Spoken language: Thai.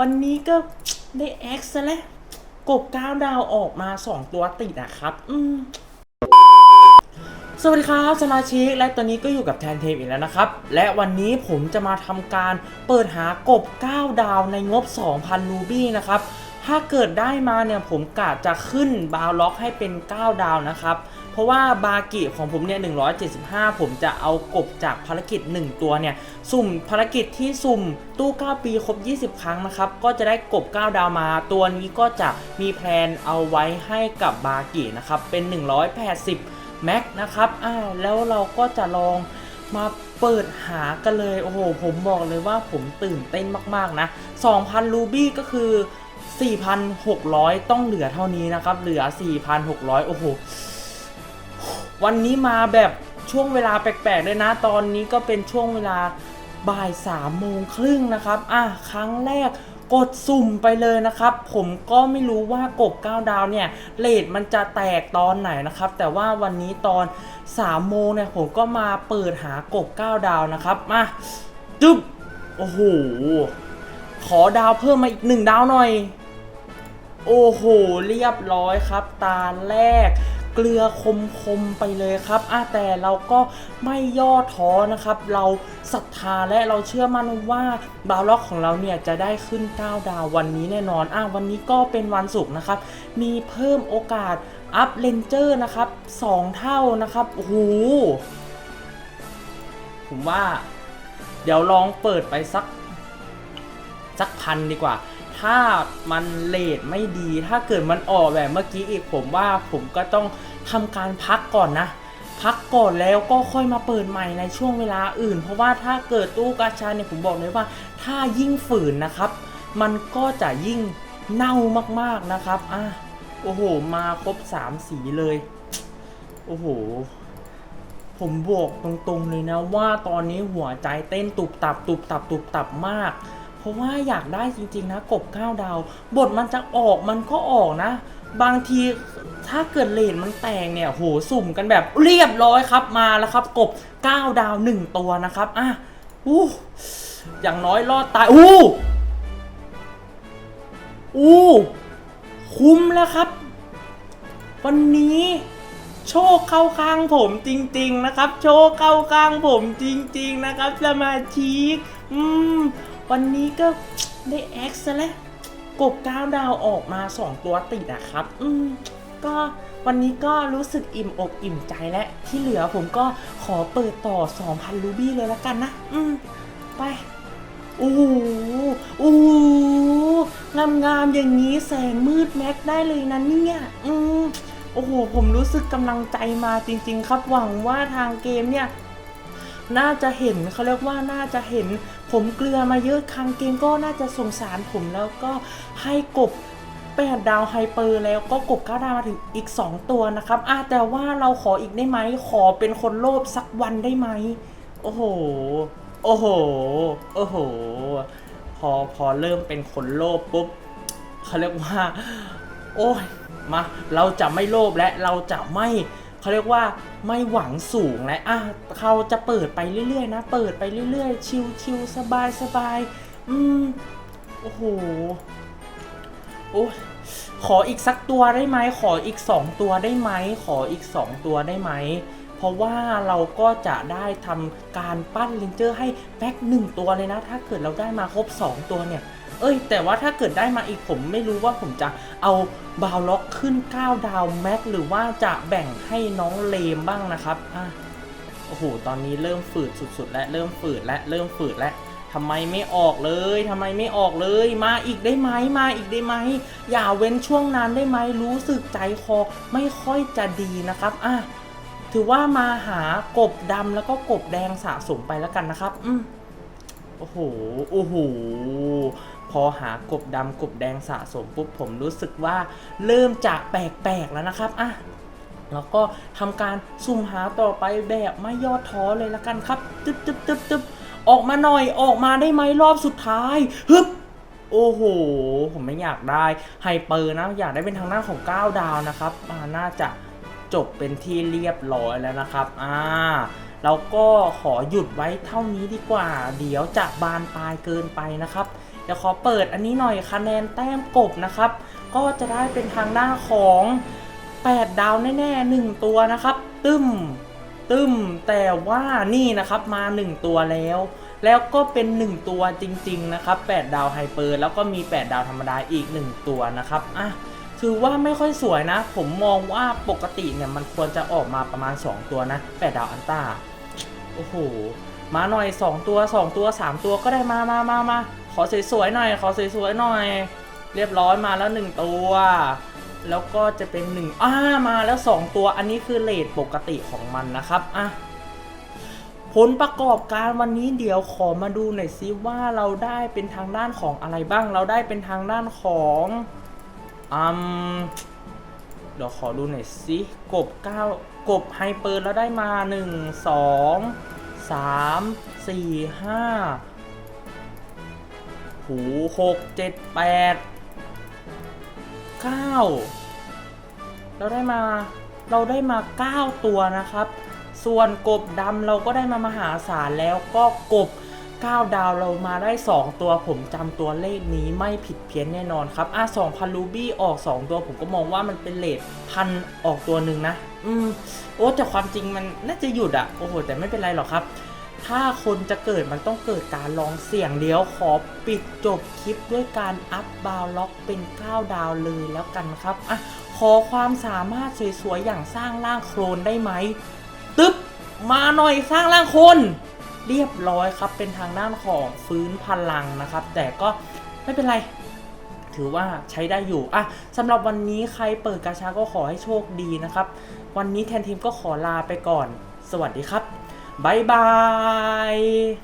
วันนี้ก็ได้แอคซะแล้วกบก้าวดาวออกมา2ตัวติดอะครับ อืมสวัสดีครับสมาชิกและตอนนี้ก็อยู่กับแทนเทมอีกแล้วนะครับ และวันนี้ผมจะมาทำการเปิดหากบ 9 ดาวในงบ 2,000 รูบี้นะครับ ถ้าเกิดได้มาเนี่ยผมกะจะขึ้นบาวล็อกให้เป็น 9 ดาวนะครับ เพราะว่าบากิของผมเนี่ย 175 ผมจะเอากบจากภารกิจ 1 ตัวเนี่ย สุ่มภารกิจที่สุ่มตู้ 9 ปีครบ 20 ครั้งนะครับ ก็จะได้กบ 9 ดาวมาตัวนี้ก็จะมีแพลนเอาไว้ให้กับบากินะครับ เป็น 180 แม็กนะครับอ่าแล้วเราก็จะลองมาเปิดหากันเลย โอ้โห ผมบอกเลยว่าผมตื่นเต้นมาก ๆ นะ 2,000 รูบี้ก็คือ 4,600 ต้องเหลือเท่านี้นะครับ เหลือ 4,600 โอ้โห วันนี้มาแบบช่วงเวลาแปลกๆเลยนะ ตอนนี้ก็เป็นช่วงเวลาบ่ายสามโมงครึ่งนะครับ อะ ครั้งแรกกดสุ่มไปเลยนะครับ ผมก็ไม่รู้ว่ากบ9ดาวเนี่ยเลทมันจะแตกตอนไหนนะครับ แต่ว่าวันนี้ตอน3โมงเนี่ยผมก็มาเปิดหากบ9ดาวนะครับ มาจึ๊บโอ้โห ขอดาวเพิ่มมาอีกหนึ่งดาวหน่อย โอ้โห เรียบร้อยครับ ตาแรก เกลือคมๆไปเลยครับแต่เราก็ไม่ย่อท้อนะครับ เราศรัทธาและเราเชื่อมั่นว่าบาวล็อกของเราเนี่ยจะได้ขึ้น 9 ดาววันนี้แน่นอนอะวันนี้ก็เป็นวันศุกร์นะครับ มีเพิ่มโอกาสอัพเลนเจอร์นะครับ 2 เท่านะครับโอ้โหผมว่า เดี๋ยวลองเปิดไปสักสักพันดีกว่า ถ้ามันเลทไม่ดี ถ้าเกิดมันออกแบบเมื่อกี้อีกผมว่าผมก็ต้องทำการพักก่อนนะ พักก่อนแล้วก็ค่อยมาเปิดใหม่ในช่วงเวลาอื่น เพราะว่าถ้าเกิดตู้กาชาเนี่ยผมบอกเลยว่า ถ้ายิ่งฝืนนะครับ มันก็จะยิ่งเน่ามากๆนะครับอะโอ้โห มาครบสามสีเลย โอ้โห ผมบอกตรงๆเลยนะว่าตอนนี้หัวใจเต้นตุบตับตุบตับตุบตับมาก เพราะว่าอยากได้จริง ๆ นะ กบ9ดาว บทมันจะออกมันก็ออกนะ บางทีถ้าเกิดเลนมันแตงเนี่ยโหสุ่มกันแบบเรียบร้อยครับมาแล้วครับ กบ9ดาว 1 ตัวนะครับอะอู้อย่างน้อยรอดตายอู้อู้คุ้มแล้วครับ วันนี้โชคเข้าข้างผมจริง ๆ นะครับ โชคเข้าข้างผมจริง ๆ นะครับ สมาชิก อืม วันนี้ก็ได้แอคซะแล้วกบก้าวดาวออกมา2ตัวติดอะครับ อืมก็วันนี้ก็รู้สึกอิ่มอกอิ่มใจและที่เหลือผมก็ขอเปิดต่อ 2,000 รูบี้เลยละกันนะ อืม ไปโอ้โหโอ้โหงามงามๆอย่างนี้แสงมืดแม็กได้เลยนะเนี่ยอืมโอ้โห ผมรู้สึกกำลังใจมาจริง ๆ ครับหวังว่าทางเกมเนี่ย น่าจะเห็นเขาเรียกว่าน่าจะเห็น ผมเกลือมาเยอะทางเกมก็น่าจะสงสารผมแล้วก็ให้กบแปดดาวไฮเปอร์แล้วก็กบก้าดาวมาถึงอีก 2 ตัวนะครับอะแต่ว่าเราขออีกได้ไหม ขอเป็นคนโลภสักวันได้ไหม โอ้โห โอ้โห โอ้โห พอพอเริ่มเป็นคนโลภปุ๊บเขาเรียกว่า โอ้ย มา เราจะไม่โลภและเราจะไม่ เขาเรียกว่าไม่หวังสูงและอะเขาจะเปิดไปเรื่อยๆ นะ เปิดไปเรื่อยๆ ชิวๆสบายๆ อืม โอ้โห โอ้ขออีกสักตัวได้ไหม ขออีก 2 ตัวได้ไหม ขออีก 2 ตัวได้ไหม เพราะว่าเราก็จะได้ทำการปั้นเลนเจอร์ให้แบ็คหนึ่งตัวเลยนะ ถ้าเกิดเราได้มาครบ 2 ตัวเนี่ย เอ้ย แต่ว่าถ้าเกิดได้มาอีกผมไม่รู้ว่าผมจะเอาบาวล็อกขึ้น 9 ดาวแม็กหรือว่าจะแบ่งให้น้องเลมบ้างนะครับอะโอ้โห ตอนนี้เริ่มฝืดสุดๆ และเริ่มฝืดและเริ่มฝืดและทำไมไม่ออกเลย ทำไมไม่ออกเลย มาอีกได้ไหม มาอีกได้ไหม อย่าเว้นช่วงนั้นได้ไหม รู้สึกใจคอไม่ค่อยจะดีนะครับอะถือว่ามาหากบดำแล้วก็กบแดงสะสมไปแล้วกันนะครับ อืมโอ้โห โอ้โห พอหากบดำกบแดงสะสมปุ๊บผมรู้สึกว่าเริ่มจะแปลกๆแล้วนะครับอะแล้วก็ทำการซุ่มหาต่อไปแบบไม่ย่อท้อเลยละกันครับตึ๊บตึ๊บตึ๊บตึ๊บออกมาหน่อยออกมาได้ไหมรอบสุดท้ายฮึบโอ้โห ผมไม่อยากได้ไฮเปอร์นะ อยากได้เป็นทางหน้าของ 9 ดาวนะครับาน่าจะจบเป็นที่เรียบร้อยแล้วนะครับ อ่าแล้วก็ขอหยุดไว้เท่านี้ดีกว่า เดี๋ยวจะบานปลายเกินไปนะครับ เดี๋ยวขอเปิดอันนี้หน่อยคะแนนแต้มกบนะครับ ก็จะได้เป็นทางด้านของ 8 ดาวแน่ๆหนึ่งตัวนะครับ ตึมตึมแต่ว่านี่นะครับมา 1 ตัวแล้ว แล้วก็เป็น 1 ตัวจริง ๆ นะครับ 8 ดาวไฮเปอร์แล้วก็มี 8 ดาวธรรมดาอีก 1 ตัวนะครับอะถือว่าไม่ค่อยสวยนะ ผมมองว่าปกติเนี่ยมันควรจะออกมาประมาณ 2 ตัวนะ 8 ดาวอันต้าโอ้โห มาหน่อย 2 ตัว 2 ตัว 3 ตัวก็ได้มามามามา ขอสวยๆหน่อย ขอสวยๆหน่อย เรียบร้อยมาแล้ว 1 ตัว แล้วก็จะเป็น1อ่ามาแล้ว 2 ตัว อันนี้คือเลทปกติของมันนะครับอะผลประกอบการวันนี้เดี๋ยวขอมาดูหน่อยซิว่าเราได้เป็นทางด้านของอะไรบ้าง เราได้เป็นทางด้านของอืมเดี๋ยวขอดูหน่อยสิกบ9กบไฮเปอร์แล้วได้มา 1 2 3 4 5 หู6 7 8 9เราได้มาเราได้มา 9 ตัวนะครับ ส่วนกบดำเราก็ได้มามหาศาลแล้วก็กบ 9 ดาวเรามาได้ 2 ตัวผมจำตัวเลขนี้ไม่ผิดเพี้ยนแน่นอนครับ อะ2,000รูบี้ออก 2 ตัวผมก็มองว่ามันเป็นเลทพันออกตัวหนึ่งนะ อืม โอ้แต่ความจริงมันน่าจะหยุดอะโอ้โห แต่ไม่เป็นไรหรอกครับ ถ้าคนจะเกิดมันต้องเกิดการลองเสี่ยงเดียวขอปิดจบคลิปด้วยการอัพบาวล็อกเป็น9ดาวเลยแล้วกันครับอะขอความสามารถสวยๆอย่างสร้างร่างโครนได้ไหมตึ๊บมาหน่อยสร้างร่างคน เรียบร้อยครับเป็นทางด้านของฟื้นพลังนะครับ แต่ก็ไม่เป็นไรถือว่าใช้ได้อยู่อะสำหรับวันนี้ใครเปิดกาชาก็ขอให้โชคดีนะครับ วันนี้แทนทีมก็ขอลาไปก่อน สวัสดีครับ บ๊ายบาย